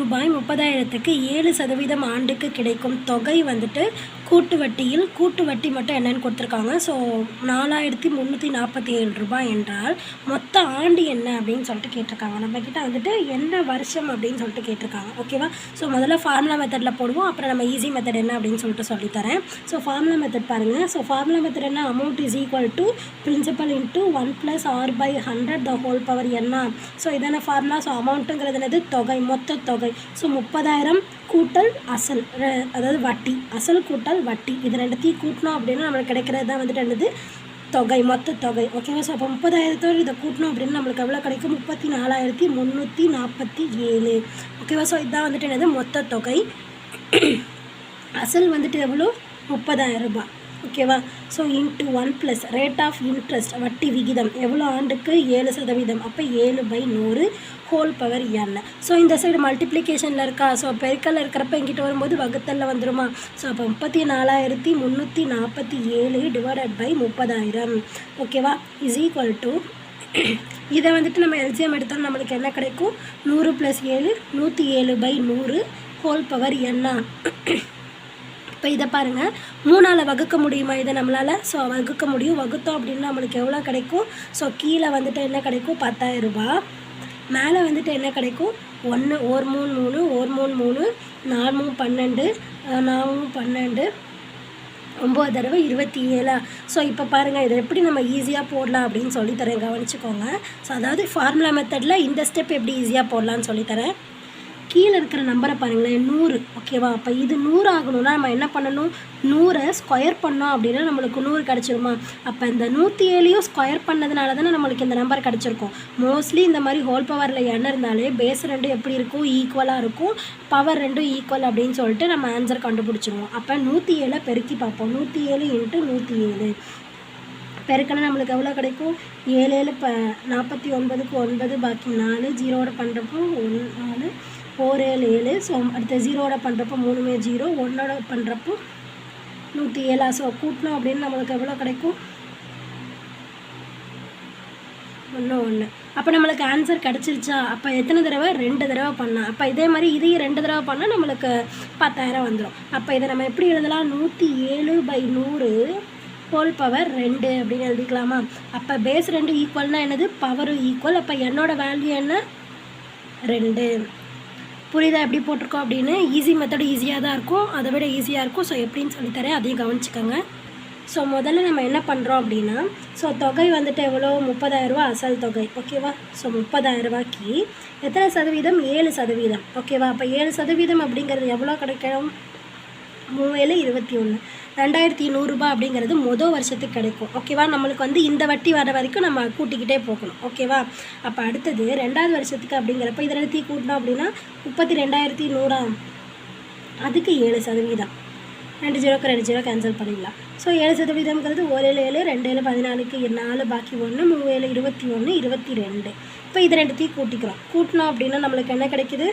ரூபாய் முப்பதாயிரத்துக்கு ஏழு சதவீதம் ஆண்டுக்கு கிடைக்கும் தொகை வந்துட்டு கூட்டு வட்டியில் கூட்டு வட்டி மட்டும் என்னென்னு கொடுத்துருக்காங்க. ஸோ நாலாயிரத்தி முந்நூற்றி நாற்பத்தி ஏழு ரூபாய் என்றால் மொத்த ஆண்டு என்ன அப்படின்னு சொல்லிட்டு கேட்டிருக்காங்க. நம்மக்கிட்ட வந்துட்டு என்ன வருஷம் அப்படின்னு சொல்லிட்டு கேட்டிருக்காங்க. ஓகேவா ஸோ முதல்ல ஃபார்முலா மெத்தடில் போடுவோம். அப்புறம் நம்ம ஈஸி மெத்தட் என்ன அப்படின்னு சொல்லிட்டு சொல்லித்தரேன். ஸோ ஃபார்முலா மெத்தட் பாருங்கள் ஸோ ஃபார்முலா மெத்தட் என்ன? Amount is equal to principal into one plus R by hundred the whole power என்ன ஸோ இதான ஃபார்முலா ஸோ அமௌண்ட்டுங்கிறது என்னது? தொகை. மொத்த தொகை. ஸோ முப்பதாயிரம் கூட்டல் அசல் அதாவது வட்டி அசல் கூட்டல் வட்டி. இது ரெண்டுத்தையும் கூட்டினோம் அப்படின்னா நம்மளுக்கு கிடைக்கிறது தான் வந்துட்டு என்னது? தொகை மொத்த தொகை. ஓகேவா ஸோ அப்போ முப்பதாயிரத்தோடு இதை கூட்டணும் அப்படின்னா நம்மளுக்கு எவ்வளோ கிடைக்கும்? முப்பத்தி நாலாயிரத்தி முந்நூற்றி நாற்பத்தி ஏழு. ஓகேவா ஸோ இதுதான் வந்துட்டு என்னது? மொத்த தொகை. அசல் வந்துட்டு எவ்வளோ? முப்பதாயிரம் ரூபாய். ஓகேவா? So into one plus rate of interest வட்டி விகிதம். எவ்வளோ ஆண்டுக்கு? ஏழு சதவீதம். அப்போ ஏழு பை நூறு ஹோல் பவர் என் ஸோ இந்த சைடு மல்டிப்ளிகேஷனில் இருக்கா? ஸோ பெருக்கல்ல இருக்கிறப்ப எங்கிட்ட வரும்போது வகுத்தலில் வந்துடுமா ஸோ அப்போ முப்பத்தி நாலாயிரத்தி முந்நூற்றி நாற்பத்தி ஏழு டிவைடட் பை முப்பதாயிரம். ஓகேவா? இஸ் ஈக்குவல் டு இதை வந்துட்டு நம்ம எல்சிஎம் எடுத்தோம் நம்மளுக்கு என்ன கிடைக்கும்? நூறு ப்ளஸ் ஏழு நூற்றி ஏழு பை நூறு ஹோல் பவர் என்ன இப்போ இதை பாருங்கள் மூணால் வகுக்க முடியுமா இதை நம்மளால்? ஸோ வகுக்க முடியும். வகுத்தோம் அப்படின்னா நம்மளுக்கு எவ்வளோ கிடைக்கும்? ஸோ கீழே வந்துட்டு என்ன கிடைக்கும்? பத்தாயிரம் ரூபாய். மேலே வந்துட்டு என்ன கிடைக்கும்? ஒன்று ஒரு மூணு மூணு ஒரு மூணு மூணு நாலு மூணு பன்னெண்டு அஹ் நாலு பன்னெண்டு ஒம்பது தடவை இருபத்தி ஏழா ஸோ இப்போ பாருங்கள் இதை எப்படி நம்ம ஈஸியாக போடலாம் அப்படின்னு சொல்லித்தரேன். கவனிச்சுக்கோங்க. ஸோ அதாவது ஃபார்முலா மெத்தடில் இந்த ஸ்டெப் எப்படி ஈஸியாக போடலான்னு சொல்லித்தரேன். கீழே இருக்கிற நம்பரை பாருங்களேன் நூறு. ஓகேவா அப்போ இது நூறு ஆகணும்னா நம்ம என்ன பண்ணணும்? நூறை ஸ்கொயர் பண்ணோம் அப்படின்னா நம்மளுக்கு நூறு கிடச்சிருமா? அப்போ இந்த நூற்றி ஏழையும் ஸ்கொயர் பண்ணதுனால தானே நம்மளுக்கு இந்த நம்பர் கிடச்சிருக்கும். மோஸ்ட்லி இந்த மாதிரி ஹோல் பவரில் எண்ணெய் இருந்தாலே பேஸ் ரெண்டும் எப்படி இருக்கும்? ஈக்குவலாக இருக்கும். பவர் ரெண்டும் ஈக்குவல் அப்படின்னு சொல்லிட்டு நம்ம ஆன்சர் கண்டுபிடிச்சிருவோம். அப்போ நூற்றி ஏழை பெருக்கி பார்ப்போம். நூற்றி ஏழு இன்ட்டு நூற்றி ஏழு. பெருக்கணும் நம்மளுக்கு எவ்வளோ கிடைக்கும்? ஏழு ஏழு ப நாற்பத்தி ஒன்பதுக்கு ஒன்பது பாக்கி நாலு ஜீரோவோட பண்ணுறப்போ ஒன் நாலு ஃபோர் ஏழு ஏழு. ஸோ அடுத்த ஜீரோட பண்ணுறப்போ மூணுமே ஜீரோ ஒன்னோட பண்ணுறப்போ நூற்றி ஏழா. ஸோ கூட்டினோம் அப்படின்னு நம்மளுக்கு எவ்வளோ கிடைக்கும்? ஒன்று ஒன்று அப்போ நம்மளுக்கு ஆன்சர் கிடச்சிருச்சா? அப்போ எத்தனை தடவை? ரெண்டு தடவை பண்ணலாம். அப்போ இதே மாதிரி இதையும் ரெண்டு தடவை பண்ணால் நம்மளுக்கு பத்தாயிரம் வந்துடும் அப்போ இதை நம்ம எப்படி எழுதலாம்? நூற்றி ஏழு பை நூறு ஹோல் பவர் ரெண்டு அப்படின்னு எழுதிக்கலாமா? அப்போ பேஸ் ரெண்டு ஈக்குவல்னால் என்னது? பவரும் ஈக்குவல் அப்போ என்னோடய வேல்யூ என்ன? ரெண்டு. புரியுதா எப்படி போட்டிருக்கோம் அப்படின்னு? ஈஸி மெத்தடு ஈஸியாக தான் இருக்கும். அதை விட ஈஸியாக இருக்கும். ஸோ எப்படின்னு சொல்லித்தரேன் அதையும் கவனிச்சுக்கோங்க. ஸோ முதல்ல நம்ம என்ன பண்ணுறோம் அப்படின்னா ஸோ தொகை வந்துட்டு எவ்வளோ? முப்பதாயிரரூபா அசல் தொகை. ஓகேவா ஸோ முப்பதாயிரரூபாய்க்கு எத்தனை சதவீதம்? ஏழு சதவீதம். ஓகேவா அப்போ ஏழு சதவீதம் அப்படிங்கிறது எவ்வளோ கிடைக்கும் மூவேழு இருபத்தி ஒன்று ரெண்டாயிரத்தி நூறுரூபா அப்படிங்கிறது மொதல் வருஷத்துக்கு கிடைக்கும். ஓகேவா நம்மளுக்கு வந்து இந்த வட்டி வர வரைக்கும் நம்ம கூட்டிக்கிட்டே போகணும். ஓகேவா அப்போ அடுத்தது ரெண்டாவது வருஷத்துக்கு அப்படிங்கிறப்ப இதை ரெண்டுத்தையும் கூட்டினோம் அப்படின்னா முப்பத்தி ரெண்டாயிரத்தி நூறா? அதுக்கு ஏழு சதவீதம். ரெண்டு ஜீரோக்கு ரெண்டு ஜீரோ கேன்சல் பண்ணிடலாம். ஸோ ஏழு சதவீதம்ங்கிறது ஒரு ஏழு ஏழு ரெண்டு ஏழு பதினாலுக்கு நாலு பாக்கி ஒன்று மூணு ஏழு இருபத்தி ஒன்று இருபத்தி ரெண்டு. இப்போ இது ரெண்டுத்தையும் கூட்டிக்கிறோம். கூட்டினோம் அப்படின்னா நம்மளுக்கு என்ன கிடைக்கிது?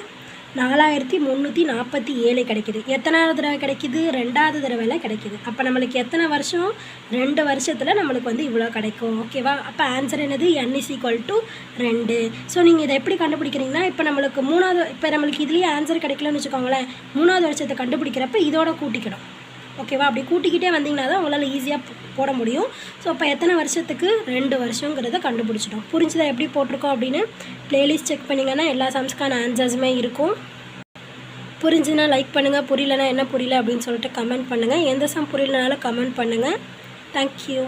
நாலாயிரத்தி முந்நூற்றி நாற்பத்தி ஏழு கிடைக்குது. எத்தனாவது தடவை கிடைக்குது? ரெண்டாவது தடவையில் கிடைக்குது. அப்போ நம்மளுக்கு எத்தனை வருஷம்? ரெண்டு வருஷத்தில் நம்மளுக்கு வந்து இவ்வளோ கிடைக்கும். ஓகேவா அப்போ ஆன்சர் என்னது? என் இஸ் ஈக்குவல் டு ரெண்டு. ஸோ நீங்கள் இதை எப்படி கண்டுபிடிக்கிறீங்கன்னா இப்போ நம்மளுக்கு மூணாவது இப்போ நம்மளுக்கு இதுலேயே ஆன்சர் கிடைக்கலன்னு வச்சுக்கோங்களேன் மூணாவது வருஷத்தை கண்டுபிடிக்கிறப்ப இதோட கூட்டிக்கணும். ஓகேவா? அப்படி கூட்டிக்கிட்டே வந்தீங்கன்னா தான் உங்களால் ஈஸியாக போட முடியும். ஸோ அப்போ எத்தனை வருஷத்துக்கு ரெண்டு வருஷங்கிறத கண்டுபிடிச்சிட்டோம். புரிஞ்சுதா எப்படி போட்டிருக்கோம் அப்படின்னு? ப்ளேலிஸ்ட் செக் பண்ணிங்கன்னா எல்லா சம்ஸ்க்கான ஆன்சர்ஸுமே இருக்கும். புரிஞ்சுன்னா லைக் பண்ணுங்கள் புரியலனா என்ன புரியல அப்படின்னு சொல்லிட்டு கமெண்ட் பண்ணுங்கள் எந்த சம் புரியலனாலும் கமெண்ட் பண்ணுங்கள் தேங்க்யூ